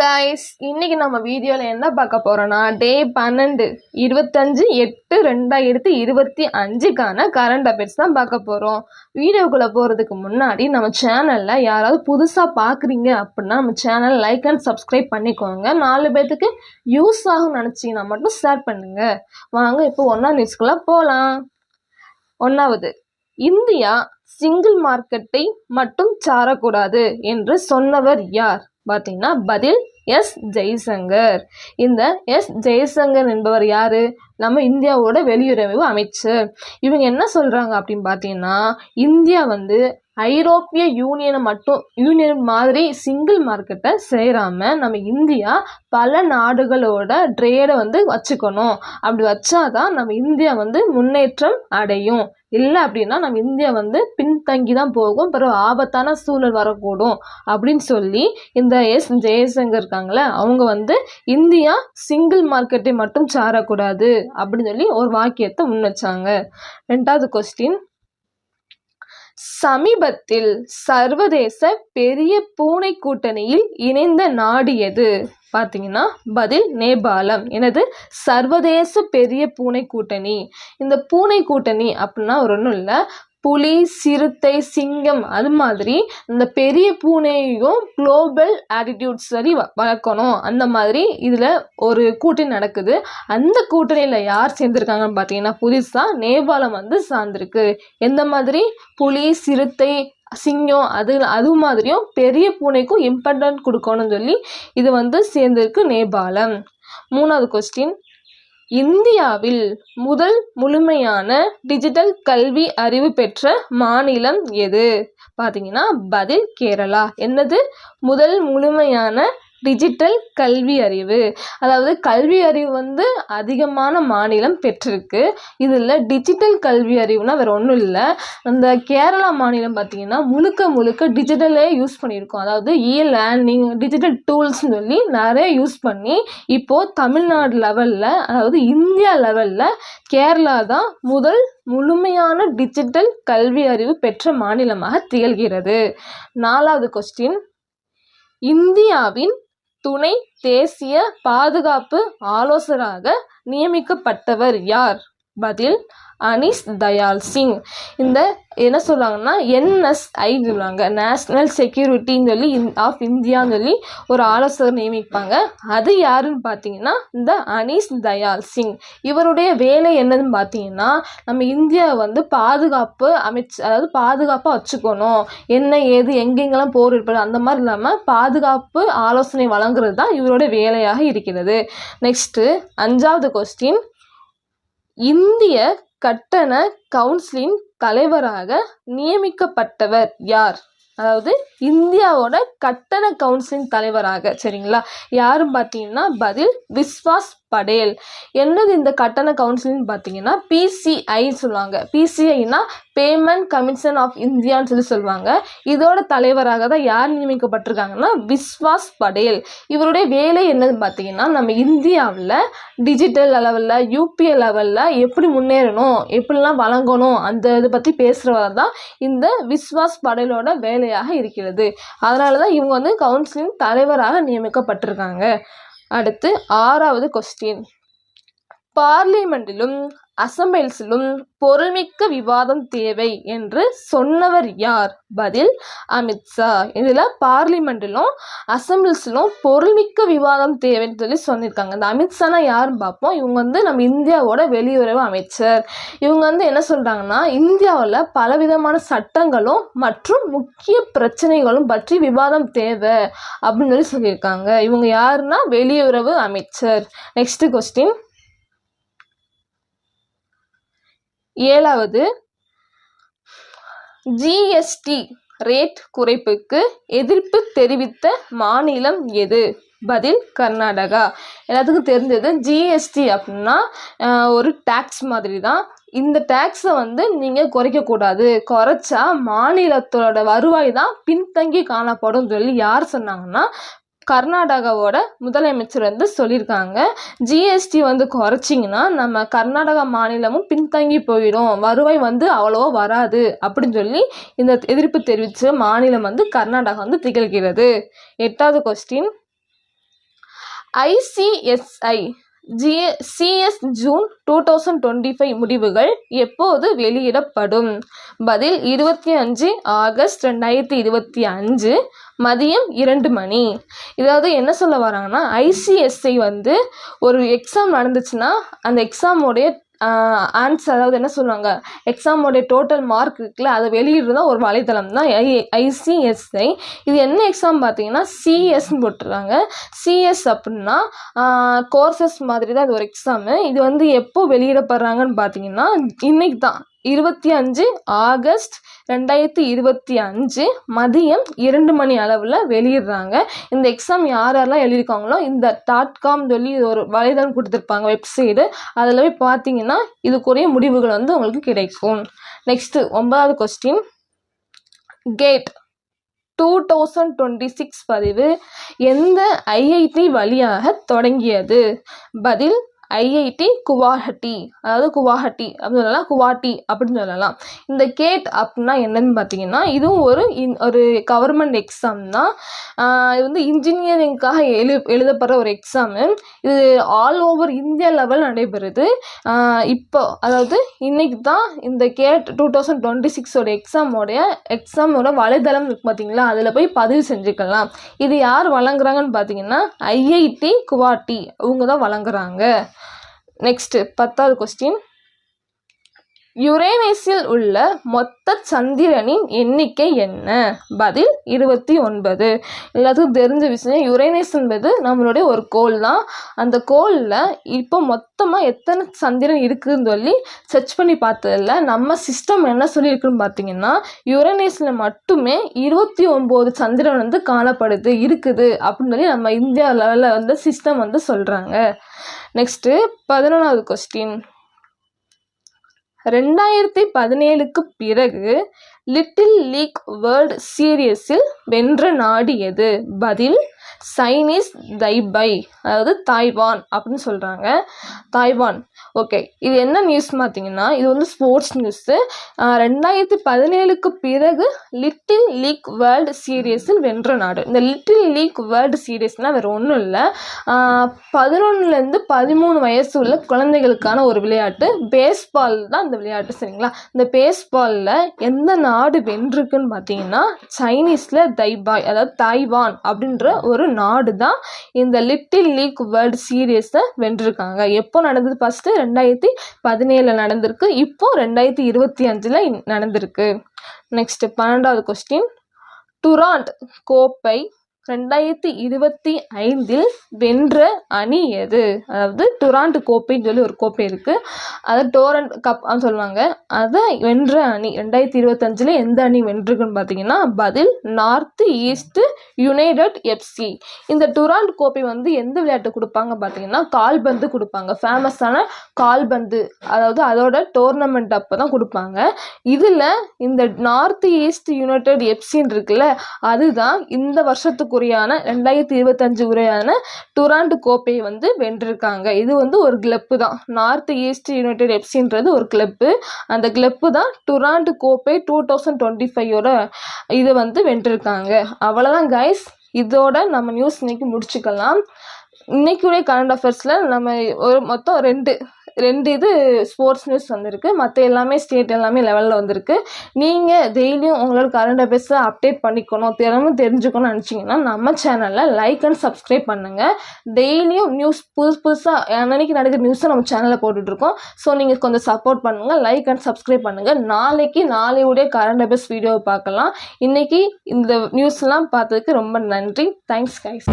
Guys இன்னைக்கு நம்ம வீடியோவில் என்ன பார்க்க போறோம்னா டே பன்னெண்டு இருபத்தஞ்சு எட்டு ரெண்டாயிரத்தி இருபத்தி அஞ்சுக்கான கரண்ட் அஃபேர்ஸ் தான் பார்க்க போகிறோம் வீடியோக்குள்ளே போகிறதுக்கு முன்னாடி நம்ம சேனலில் யாராவது புதுசாக பார்க்குறீங்க அப்படின்னா நம்ம சேனல் லைக் அண்ட் சப்ஸ்கிரைப் பண்ணிக்கோங்க. நாலு பேர்த்துக்கு யூஸ் ஆகும் நினச்சிங்கன்னா மட்டும் ஷேர் பண்ணுங்க. வாங்க இப்போ ஒன்றா நியூஸ்க்குள்ளே போகலாம் ஒன்றாவது இந்தியா சிங்கிள் மார்க்கெட்டை மட்டும் சாரக்கூடாது என்று சொன்னவர் யார்? பார்த்தீங்கன்னா பதில் எஸ் ஜெய்சங்கர். இந்த எஸ் ஜெய்சங்கர் என்பவர் யாரு? நம்ம இந்தியாவோட வெளியுறவு அமைச்சர் இவங்க என்ன சொல்கிறாங்க அப்படின்னு பார்த்தீங்கன்னா இந்தியா வந்து ஐரோப்பிய யூனியனை மட்டும் யூனியன் மாதிரி சிங்கிள் மார்க்கெட்டை சேராமல் நம்ம இந்தியா பல நாடுகளோட ட்ரேடை வந்து வச்சுக்கணும். அப்படி வச்சாதான் நம்ம இந்தியா வந்து முன்னேற்றம் அடையும். இல்லை அப்படின்னா நம்ம இந்தியா வந்து பின்தங்கி தான் போகும் பிறகு ஆபத்தான சூழல் வரக்கூடும் அப்படின்னு சொல்லி இந்த எஸ் ஜெயசங்கர் இருக்காங்களே அவங்க வந்து இந்தியா சிங்கிள் மார்க்கெட்டை மட்டும் சாரக்கூடாது. அப்படின்னு சொல்லி ஒரு வாக்கியத்தை முன் வச்சாங்க ரெண்டாவது கொஸ்டின் சமீபத்தில் சர்வதேச பெரிய பூனை கூட்டணியில் இணைந்த நாடு எது? பார்த்தீங்கன்னா பதில் நேபாளம். எனது சர்வதேச பெரிய பூனை கூட்டணி. இந்த பூனை கூட்டணி அப்படின்னா ஒரு ஒன்றும் இல்லை. புலி சிறுத்தை சிங்கம் அது மாதிரி இந்த பெரிய பூனையும் குளோபல் ஆட்டிடியூட் சரி வ- வளர்க்கணும். அந்த மாதிரி இதில் ஒரு கூட்டணி நடக்குது. அந்த கூட்டணியில் யார் சேர்ந்துருக்காங்கன்னு பார்த்தீங்கன்னா புதுசாக நேபாளம் வந்து சார்ந்திருக்கு. எந்த மாதிரி? புலி சிறுத்தை சிங்கம் அது அது மாதிரியும் பெரிய பூனைக்கும் இம்பார்ட்டன்ட் கொடுக்கணும்னு சொல்லி இது வந்து சேர்ந்திருக்கு நேபாளம். மூணாவது கொஸ்டின் இந்தியாவில் முதல் முழுமையான டிஜிட்டல் கல்வி அறிவு பெற்ற மாநிலம் எது? பார்த்தீங்கன்னா பதில் கேரளா. என்னது? முதல் முழுமையான டிஜிட்டல் கல்வி அறிவு. அதாவது கல்வி அறிவு வந்து அதிகமான மாநிலம் பெற்றிருக்கு. இதில் டிஜிட்டல் கல்வி அறிவுனா வேறு ஒன்றும் இல்லை. அந்த கேரளா மாநிலம் பார்த்தீங்கன்னா முழுக்க முழுக்க டிஜிட்டலே யூஸ் பண்ணியிருக்கோம். அதாவது இ லேர்னிங் டிஜிட்டல் டூல்ஸ்னு சொல்லி நிறைய யூஸ் பண்ணி இப்போது தமிழ்நாடு லெவலில் அதாவது இந்தியா லெவலில் கேரளா தான் முதல் முழுமையான டிஜிட்டல் கல்வி அறிவு பெற்ற மாநிலமாக திகழ்கிறது. நாலாவது கொஸ்டின் இந்தியாவின் துணை தேசிய பாதுகாப்பு ஆலோசகராக நியமிக்கப்பட்டவர் யார்? பதில் அனிஸ் தயால் சிங். இந்த என்ன சொல்லுவாங்கன்னா என்எஸ்ஐ சொல்லுவாங்க நேஷ்னல் செக்யூரிட்டின்னு சொல்லி ஆஃப் இந்தியான்னு சொல்லி ஒரு ஆலோசகர் நியமிப்பாங்க. அது யாருன்னு பார்த்தீங்கன்னா இந்த அனீஸ் தயால் சிங். இவருடைய வேலை என்னதுன்னு பார்த்தீங்கன்னா நம்ம இந்தியாவை வந்து பாதுகாப்பு அமைச்சு அதாவது பாதுகாப்பாக வச்சுக்கணும். என்ன ஏது எங்கெங்கெல்லாம் போர் இருப்பது அந்த மாதிரி இல்லாமல் பாதுகாப்பு ஆலோசனை வழங்குறது தான் இவரோட வேலையாக இருக்கிறது. நெக்ஸ்ட்டு அஞ்சாவது கொஸ்டின் இந்திய கட்டண கவுன்சிலின் தலைவராக நியமிக்கப்பட்டவர் யார்? அதாவது இந்தியாவோட கட்டண கவுன்சிலின் தலைவராக சரிங்களா? யாரும் பார்த்தீங்கன்னா பதில் விஸ்வாஸ் படேல். என்னது இந்த கட்டண கவுன்சிலின் பார்த்தீங்கன்னா பிசிஐ சொல்லுவாங்க. பிசிஐனா பேமெண்ட் கமிஷன் ஆஃப் இந்தியான்னு சொல்லி சொல்லுவாங்க. இதோட தலைவராக தான் யார் நியமிக்கப்பட்டிருக்காங்கன்னா விஸ்வாஸ் படேல். இவருடைய வேலை என்னதுன்னு பார்த்தீங்கன்னா நம்ம இந்தியாவில் டிஜிட்டல் லெவலில் யூபிஐ லெவலில் எப்படி முன்னேறணும் எப்படிலாம் வழங்கணும் அந்த இதை பற்றி பேசுகிறவர் தான் இந்த விஸ்வாஸ் படேலோட வேலையாக இருக்கிறது. அதனால தான் இவங்க வந்து கவுன்சிலின் தலைவராக நியமிக்கப்பட்டிருக்காங்க. அடுத்து ஆறாவது கொஸ்டின் பார்லிமெண்டிலும் அசம்பிளிஸிலும் பொருள்மிக்க விவாதம் தேவை என்று சொன்னவர் யார்? பதில் அமித்ஷா இதில் பார்லிமெண்ட்டிலும் அசம்பிள்ஸிலும் பொருள்மிக்க விவாதம் தேவைன்னு சொல்லி சொல்லியிருக்காங்க. இந்த அமித்ஷானா யாருன்னு பார்ப்போம். இவங்க வந்து நம்ம இந்தியாவோட வெளியுறவு அமைச்சர். இவங்க வந்து என்ன சொல்கிறாங்கன்னா இந்தியாவில் பலவிதமான சட்டங்களும் மற்றும் முக்கிய பிரச்சனைகளும் பற்றி விவாதம் தேவை அப்படின்னு சொல்லி சொல்லியிருக்காங்க. இவங்க யாருன்னா வெளியுறவு அமைச்சர். நெக்ஸ்ட் கொஸ்டின் ஏழாவது ஜிஎஸ்டி ரேட் குறைப்புக்கு எதிர்ப்பு தெரிவித்த மாநிலம் எது? பதில் கர்நாடகா. எல்லாத்துக்கும் தெரிஞ்சது ஜிஎஸ்டி அப்படின்னா ஒரு டேக்ஸ் மாதிரி தான் இந்த டேக்ஸை வந்து நீங்கள் குறைக்கக்கூடாது. குறைச்சா மாநிலத்தோட வருவாய் தான் பின்தங்கி காணப்படும் சொல்லி யார் சொன்னாங்கன்னா கர்நாடகாவோட முதலமைச்சர் வந்து சொல்லியிருக்காங்க. ஜிஎஸ்டி வந்து குறைச்சிங்கன்னா நம்ம கர்நாடகா மாநிலமும் பின்தங்கி போயிடும். வருவாய் வந்து அவ்வளோவா வராது அப்படின்னு சொல்லி இந்த எதிர்ப்பு தெரிவித்த மாநிலம் வந்து கர்நாடகா வந்து திகழ்கிறது. எட்டாவது question ICSI G CS June two thousand twenty five முடிவுகள் எப்போது வெளியிடப்படும்? பதில் இருபத்தி அஞ்சு ஆகஸ்ட் ரெண்டாயிரத்தி இருபத்தி அஞ்சு மதியம் இரண்டு மணி. இதாவது என்ன சொல்ல வராங்கன்னா ஐசிஎஸ்ஐ வந்து ஒரு எக்ஸாம் நடந்துச்சுன்னா அந்த எக்ஸாமோடைய ஆன்சர் அதாவது என்ன சொல்லுவாங்க? எக்ஸாமோடைய டோட்டல் மார்க் இருக்குல்ல அதை வெளியிடுறது தான் ஒரு வலைத்தளம் தான். ஐ ஐசிஎஸ்ஐ இது என்ன எக்ஸாம் பார்த்தீங்கன்னா சிஎஸ்ன்னு போட்டுருக்காங்க சிஎஸ் அப்படின்னா கோர்சஸ் மாதிரி தான் இது ஒரு எக்ஸாமு இது வந்து எப்போ வெளியிடப்படுறாங்கன்னு பார்த்தீங்கன்னா இன்றைக்கி தான் இருபத்தி அஞ்சு ஆகஸ்ட் ரெண்டாயிரத்தி இருபத்தி அஞ்சு மதியம் இரண்டு மணி அளவில் வெளியிடுறாங்க. இந்த எக்ஸாம் யார் யாரெல்லாம் எழுதியிருக்காங்களோ இந்த டாட் காம் சொல்லி ஒரு வலைதளம் கொடுத்துருப்பாங்க வெப்சைடு அதில் போய் பார்த்தீங்கன்னா இதுக்குரிய முடிவுகள் வந்து உங்களுக்கு கிடைக்கும். நெக்ஸ்ட்டு ஒன்பதாவது question GATE two thousand twenty six பதிவு எந்த ஐஐடி வழியாக தொடங்கியது? பதில் ஐஐடி குவாஹட்டி. அதாவது குவாஹட்டி அப்படின்னு சொல்லலாம். குவாட்டி அப்படின்னு சொல்லலாம். இந்த கேட் அப்படின்னா என்னன்னு பார்த்தீங்கன்னா இதுவும் ஒரு இன் ஒரு கவர்மெண்ட் எக்ஸாம் தான். இது வந்து இன்ஜினியரிங்காக எழு எழுதப்படுற ஒரு எக்ஸாமு இது ஆல் ஓவர் இந்தியா லெவல் நடைபெறுது. இப்போ அதாவது இன்னைக்கு தான் இந்த கேட் டூ தௌசண்ட் டுவெண்ட்டி சிக்ஸோட எக்ஸாமோடைய எக்ஸாமோட வலைதளம் இருக்கு பார்த்தீங்களா? அதில் போய் பதிவு செஞ்சுக்கலாம். இது யார் வழங்குறாங்கன்னு பார்த்தீங்கன்னா ஐஐடி குவாட்டி அவங்க தான் வழங்குறாங்க. நெக்ஸ்ட்டு பத்தாவது கொஸ்டின் யுரேனஸில் உள்ள மொத்த சந்திரனின் எண்ணிக்கை என்ன? பதில் இருபத்தி ஒன்பது. எல்லாத்துக்கும் தெரிஞ்ச விஷயம். யுரேனஸ் என்பது நம்மளுடைய ஒரு கோள் தான். அந்த கோளில் இப்போ மொத்தமாக எத்தனை சந்திரன் இருக்குதுன்னு சொல்லி சர்ச் பண்ணி பார்த்ததில்ல நம்ம சிஸ்டம் என்ன சொல்லியிருக்குன்னு பார்த்தீங்கன்னா யுரேனஸில் மட்டுமே இருபத்தி ஒம்பது சந்திரன் வந்து காணப்படுது இருக்குது அப்படின்னு சொல்லி நம்ம இந்தியா லெவலில் வந்து சிஸ்டம் வந்து சொல்கிறாங்க நெக்ஸ்ட்டு பதினொன்றாவது கொஸ்டின் ரெண்டாயிரத்தி பதினேழுக்கு பிறகு லிட்டில் லீக் வேர்ல்ட் சீரியஸில் வென்ற நாடு எது? பதில் சைனீஸ் தைபை அதாவது தாய்வான் அப்படின்னு சொல்கிறாங்க தாய்வான். ஓகே இது என்ன நியூஸ் பார்த்தீங்கன்னா இது வந்து ஸ்போர்ட்ஸ் நியூஸு ரெண்டாயிரத்தி பதினேழுக்கு பிறகு லிட்டில் லீக் வேர்ல்டு சீரியஸில் வென்ற நாடு. இந்த லிட்டில் லீக் வேர்ல்டு சீரியஸ்னால் வேறு ஒன்றும் இல்லை. பதினொன்றுலேருந்து பதிமூணு வயசு உள்ள குழந்தைகளுக்கான ஒரு விளையாட்டு. பேஸ்பால் தான் இந்த விளையாட்டு சரிங்களா? இந்த பேஸ்பாலில் எந்த நாடு வென்றிருக்குன்னு பார்த்தீங்கன்னா சைனீஸில் தைபாய் அதாவது தாய்வான் அப்படின்ற ஒரு நாடு தான் இந்த லிட்டில் லீக் வேர்ல்டு சீரியஸை வென்றிருக்காங்க. எப்போ நடந்தது ஃபஸ்ட்டு ரெண்டாயிரத்தி பதினேழில் நடந்திருக்கு. இப்போ ரெண்டாயிரத்தி இருபத்தி அஞ்சில் நடந்திருக்கு. நெக்ஸ்ட் பன்னெண்டாவது கொஸ்டின் டுராண்ட் கோப்பை ரெண்டாயிரத்தி இருபத்தி ஐந்தில் வென்ற அணி எது? அதாவது டுராண்ட் கோப்பைன்னு சொல்லி ஒரு கோப்பை இருக்குது அது டோரண்ட் கப் சொல்லுவாங்க. அதை வென்ற அணி ரெண்டாயிரத்தி இருபத்தஞ்சில் எந்த அணி வென்றுக்குன்னு பார்த்தீங்கன்னா பதில் நார்த் ஈஸ்ட் யுனைடெட் எஃப்சி. இந்த டுராண்ட் கோப்பை வந்து எந்த விளையாட்டு கொடுப்பாங்க பார்த்தீங்கன்னா கால்பந்து கொடுப்பாங்க. ஃபேமஸான கால்பந்து. அதாவது அதோட டோர்னமெண்ட் அப்போ தான் கொடுப்பாங்க. இதில் இந்த நார்த் ஈஸ்ட் யுனைடெட் எஃப்சின்னு இருக்குல்ல அதுதான் இந்த வருஷத்துக்கு உரையான ரெண்டாயிரத்தி இருபத்தஞ்சு உரையான டுராண்ட் கோப்பையை வந்து வென்றிருக்காங்க. இது வந்து ஒரு கிளப்பு தான். நார்த் ஈஸ்ட் யுனைடெட் எஃப்சின்றது ஒரு கிளப்பு அந்த கிளப்பு தான் டுராண்ட் கோப்பை டூ தௌசண்ட் டுவெண்ட்டி ஃபைவோட இதை வந்து வென்றிருக்காங்க. அவ்வளோதான் கைஸ் இதோட நம்ம நியூஸ் இன்னைக்கு முடிச்சுக்கலாம். இன்னைக்குடைய கரண்ட் அஃபேர்ஸில் நம்ம ஒரு மொத்தம் ரெண்டு ரெண்டு இது ஸ்போர்ட்ஸ் நியூஸ் வந்திருக்கு. மற்ற எல்லாமே ஸ்டேட் எல்லாமே லெவலில் வந்திருக்கு. நீங்கள் டெய்லியும் உங்களோட கரண்ட் அஃபேர்ஸை அப்டேட் பண்ணிக்கணும் தினமும் தெரிஞ்சுக்கணும்னு நினச்சிங்கன்னா நம்ம சேனலில் லைக் அண்ட் சப்ஸ்கிரைப் பண்ணுங்கள் டெய்லியும் நியூஸ் புதுசு புதுசாக அன்னைக்கு நடக்கிற நியூஸை நம்ம சேனலில் போட்டுட்ருக்கோம் ஸோ நீங்கள் கொஞ்சம் சப்போர்ட் பண்ணுங்கள் லைக் அண்ட் சப்ஸ்கிரைப் பண்ணுங்கள் நாளைக்கு நாளையுடைய கரண்ட் அஃபேர்ஸ் வீடியோவை பார்க்கலாம். இன்றைக்கி இந்த நியூஸ்லாம் பார்த்ததுக்கு ரொம்ப நன்றி. Thanks guys